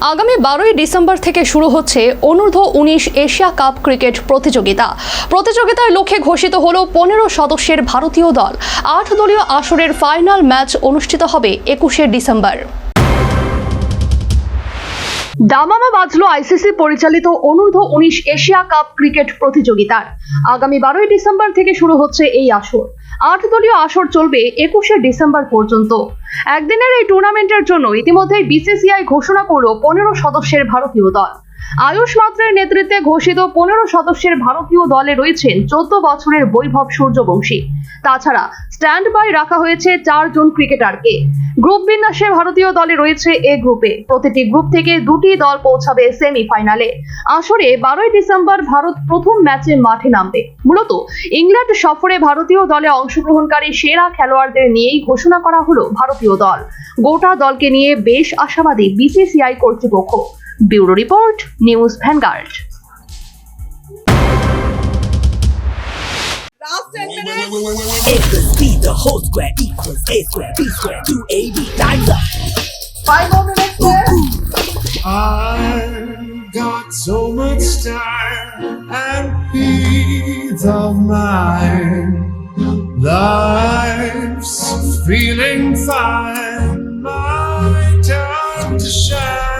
আগামী বারোই ডিসেম্বর থেকে শুরু হচ্ছে অনূর্ধ্ব উনিশ এশিয়া কাপ ক্রিকেট প্রতিযোগিতা। প্রতিযোগিতার লক্ষ্যে ঘোষিত হল পনেরো সদস্যের ভারতীয় দল। আট দলীয় আসরের ফাইনাল ম্যাচ অনুষ্ঠিত হবে একুশে ডিসেম্বর। দামামা বাজলো আইসিসি পরিচালিত অনূর্ধ্ব উনিশ এশিয়া কাপ ক্রিকেট প্রতিযোগিতার। আগামী বারোই ডিসেম্বর থেকে শুরু হচ্ছে এই আসর। আট দলীয় আসর চলবে একুশে ডিসেম্বর পর্যন্ত। একদিনের এই টুর্নামেন্টের জন্য ইতিমধ্যেই বিসিসিআই ঘোষণা করল পনেরো সদস্যের ভারতীয় দল। আয়ুষ মাত্রের নেতৃত্বে ঘোষিত পনেরো সদস্যের ভারতীয় দলে রয়েছেন চোদ্দ বছরের বৈভব সূর্যবংশী। তাছাড়া স্ট্যান্ড বাই রাখা হয়েছে চারজন ক্রিকেটারকে। গ্রুপ বিন্যাসে ভারতীয় দলে রয়েছে এ গ্রুপে প্রতিটি গ্রুপ থেকে দুটি দল পৌঁছাবে সেমিফাইনালে। আসরে বারোই ডিসেম্বর ভারত প্রথম ম্যাচে মাঠে নামবে। মূলত ইংল্যান্ড সফরে ভারতীয় দলে অংশগ্রহণকারী সেরা খেলোয়াড়দের নিয়েই ঘোষণা করা হলো ভারতীয় দল। গোটা দলকে নিয়ে বেশ আশাবাদী বিসিসিআই কর্তৃপক্ষ। Bureau report. News. vanguard Acres feet, the whole square equals A square, B square, 2AB, times up. Five more minutes. I've got so much time and peace of mind. Life's feeling fine, my time to shine.